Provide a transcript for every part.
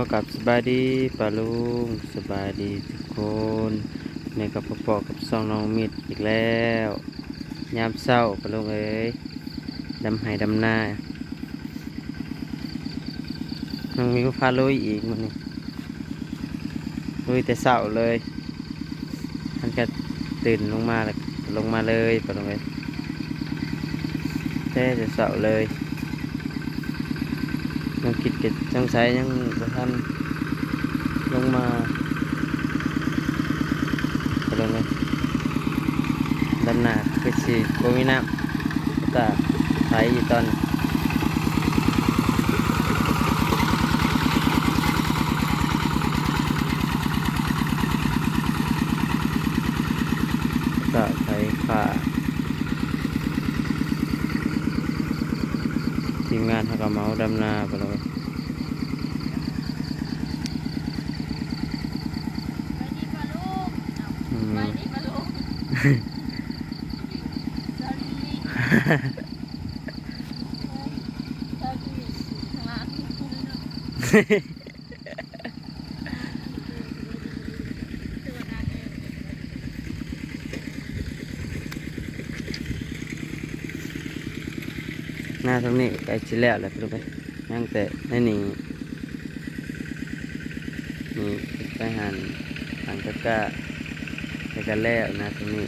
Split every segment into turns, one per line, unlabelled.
อกับสบายดีปาลุงสบายดีทุกคนในกับพ่อปอกับซองน้องมิดอีกแล้วยามเศร้าปาลุงเอ้ยดำไห้ดำหน้าน้องมิวพาลุยอีกมันนี่ลุยแต่เศร้าเลยท่านก็ตื่นลงมาแล้วลงมาเลยปาลุงเอ้ยแต่แต่เศร้าเลย น้องคิดกิดจังไสยังบ่ทันลงมาปาลุงเอ้ยดำหน้าคือสิบ่มีน้ำตาไถอยู่ตอนนี้ก็ใช้ค่าทีมงานเขาก็เมาดำนาไป
ดีปะลูกเอา
อืม
ไปดีปะลูกสวัสดีสวัสดีข้างล่างคุณเนาะ
หน้าตรงนี้ใกล้ชิแล้วแหละไปเลยยังแต่ในนี่นี่ไปหันทางตะกร้า กันแล้วนะตรงนี้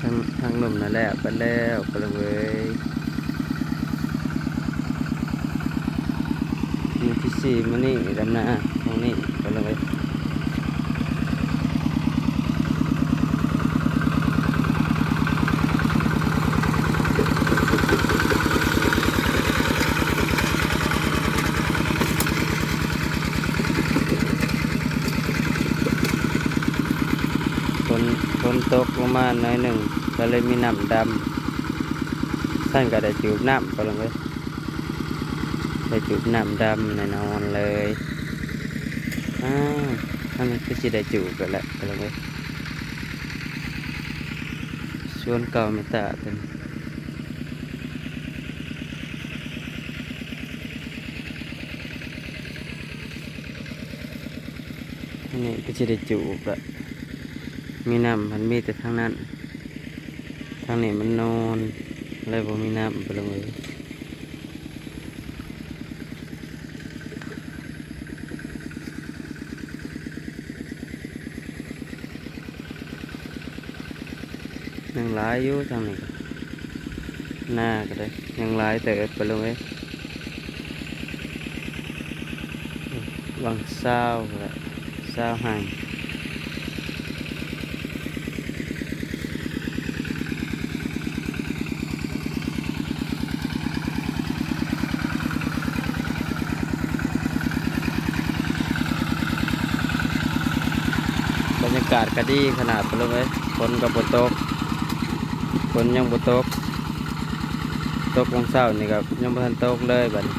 ทางทางลมนั่นแหละไปแล้วไปเลยเว้ยมีที่สี่มานี่ดำนาตรงนี้ไปเลย ฝนตกลงมาหน่อยหนึ่งก็เลยมีน้ำดำท่านก็ได้จูบน้ำไปเลยไปจุบน้ำดำแน่นอนเลยอ้าวถ้านก็จะได้จูบกันแหละไปเลยชวนเก่าไม่ตาเป็นอันนี้ก็จะได้จูบละ มีน้ำมันมีแต่ทางนั้น ทางนี้มันนอนเลยบ่มีน้ำไปเลยยังหลายอยู่ทางนี้หน้าก็ได้ยังหลายแต่ไปลงไว้วางเศร้าละเศร้าห่างบรรยากาศก็ดีขนาดไปลงไว้ฝนกับบนตกฝนยังบ่ตก ตกวันเสาร์นี่ครับยังบ่ทันตกเลยบัดนี้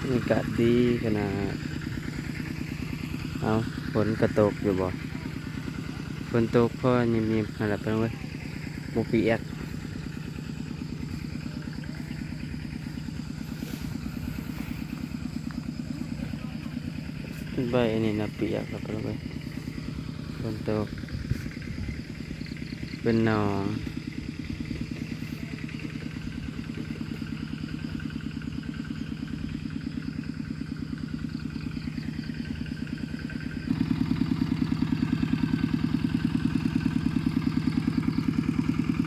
บรรยากาศดีขนาด เอาฝนกระตกอยู่บ่ฝนตกเพราะยังมีอะไรไปเว้ยบ่เปียกใบนนี้นะปียกแล้วไปเลยฝนตกเป็นหนอง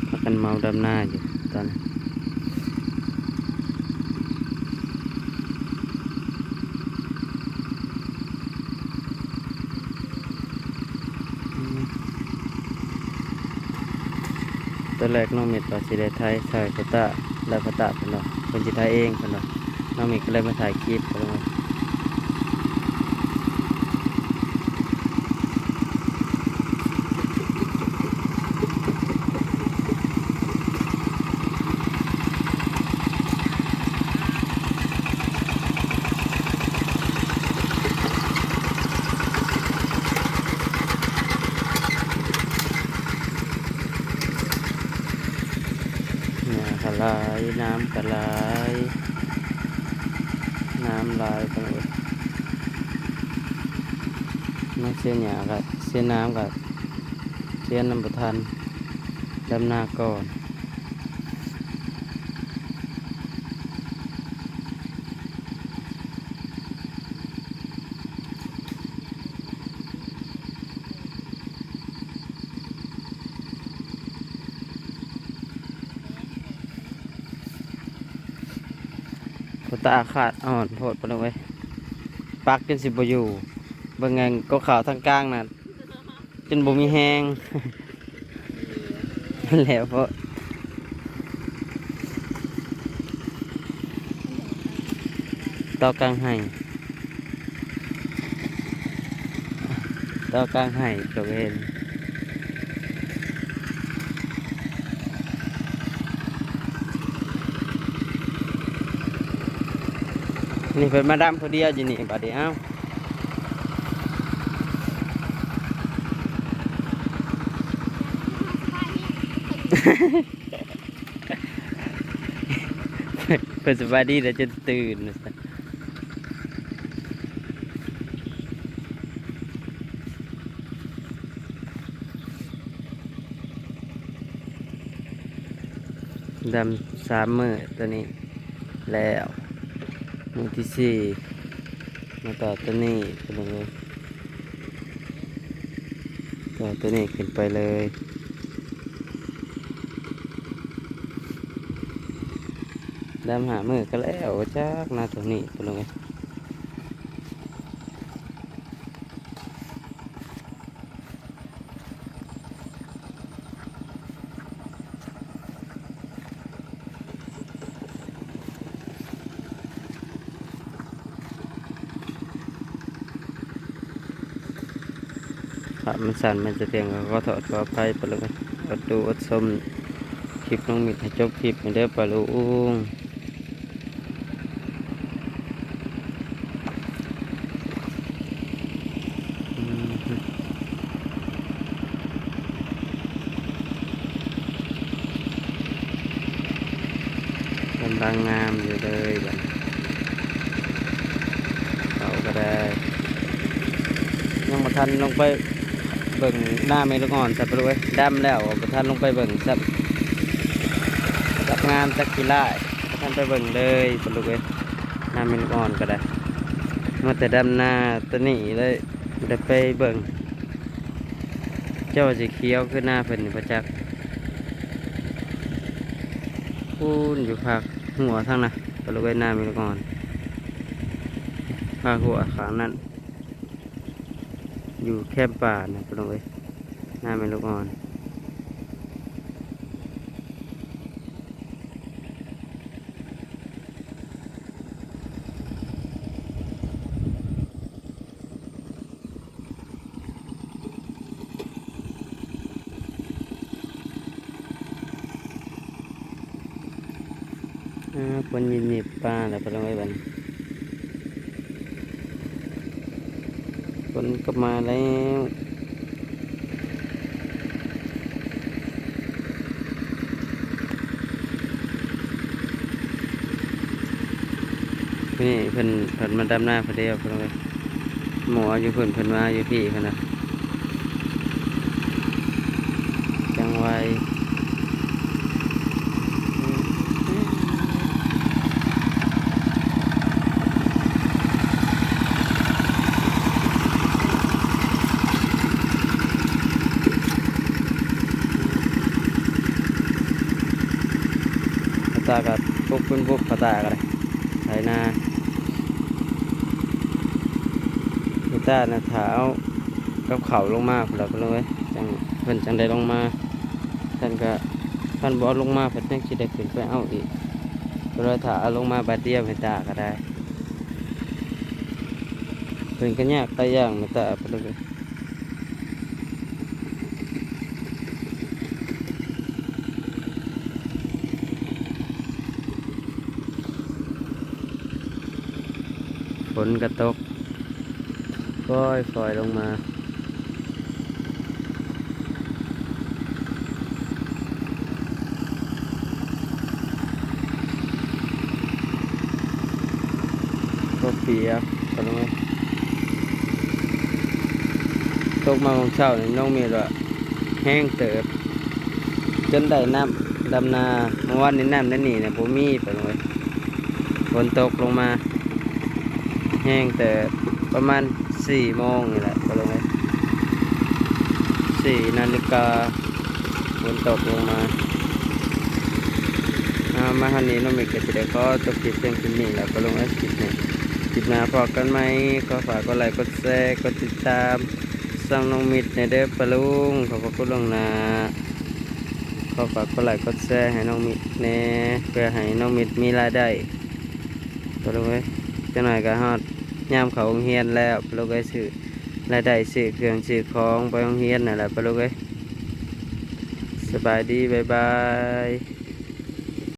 พักกันเมาดำหน้าอยู่ตอนนี้ตอนแรกน้องเม็ดว่าสิได้ไทยถ่ายพระแล้วพระเป็นเนาะเป็นสิไทยเองเป็นเนาะน้องเม็ดก็เลยมาถ่ายคลิปเป็นเนายน้ำก็หลายน้ำลายไปหมดมาเสียหยากับเสียน้ำกับเสียน้ำประทันดำนาก่อน พ ตาขาดอ่อนโพดไปเลยเว้ยปักจนสิบอยู่บางไงก็ขาวทางกลางน่ะจนบ่มีแหงแล้วเพราะต่อกลางให้ต่อกลางให้ตัวเอง นี่เป็นมาดามคนเดียวจีนี่บัดเดียวเพิ่นสบายดีแล้วจะตื่นดำสามมือตัวนี้แล้ว มือที่สี่มาต่อตัวนี้ไปเลยต่อตัวนี้ขึ้นไปเลยดำหามือก็แล้วจากหนาตรงนี้ไปลง ไงครับมันสั่นมันจะเตียงก็ขอถอดขออภัยไปลงไงอดดูอดชมคลิปน้องมิดให้จบคลิปให้เด้ปลาลูกอืมกำลังงามอยู่เลยแบัดเขาก็ได้ยังมาทันลงไป เบิ่งหน้าเมลูกอ่อนสับปะรดดำแล้วมาทันลงไปเบิ่งสับจักงามจักกีฬาบ่ทันไปเบิ่งเลยปะลุกเอ้ยหน้าเมลูกอ่อนก็ได้มาแต่ดำหน้าตัวนี้เลยบ่ได้ไปเบิ่งเจ้าสีเขียวขึ้นหน้าเพิ่นประจักษ์พูนอยู่ภาคหัวทางน่ะปะลุกเอ้ยหน้าเมลูกอ่อนภาคหัวขางนั้น อยู่แคบป่านะปะลุกเอ้ยหน้าเมลูกอ่อนคนยินหยิบปลาแล้วก็ลงไปบัน คนก็มาแล้วนี่เพิ่นเพิ่นมาดำหน้าเพอเดียวเพิ่นเลยหมออยู่เพิ่นเพิ่นมาอยู่พี่เพิ่นนะจังไว ป ตากับพวกเป็นพวกปตากันเลยไถนาปตานะเท้ากับเข่าลงมาพุ่นแล้วก็เลยจังเพิ่นจังได้ลงมาท่านก็ท่านบอลลงมาเพิ่นยังสิได้ขึ้นไปเอาอีกก็เลยถาเอาลงมาบาดเดียวไม่ตาก็ได้เพิ่นก็ยากหลายอย่างไม่ตาเพิ่นเลย นกระตกก้อยฝอยลงมาก็เปียกกันลยตกมาของเช้านี่น้องมีว่าแห้งเติบ จนได้น้ำดำนาเมื่อวานนี้น้ำนั่นนีเนี่ยผมมีไปเลยฝนตกลงมา แห้งแต่ประมาณสี่โมงนี่แหละปลงเลยสี่นาฬิกาฝนตกลงมาอามาฮันนี้น้องมิกก็จะได้ขอจบคลิปเพียงแค่นี้แล้วก็ลงไอคลิปนี้คลิปหน้าพอกันไหมก็ฝากกดไลค์กดแชร์กดติดตามส่องน้องมิดในเด้อปะลุงขอบคุณลงนาขอฝากกดไลค์กดแชร์ให้น้องมิดแน่เพื่อให้น้องมิดมีรายได้ปะลุงเอ้ยจะหน่อยก็ฮอด ยามเขาโรงเรียนแล้วปลุกไอ้สื่อรายได้สื่อเครื่องสื่อของไปโรงเรียนนั่นแหละปลุกไอ้สบายดีบ๊ายบาย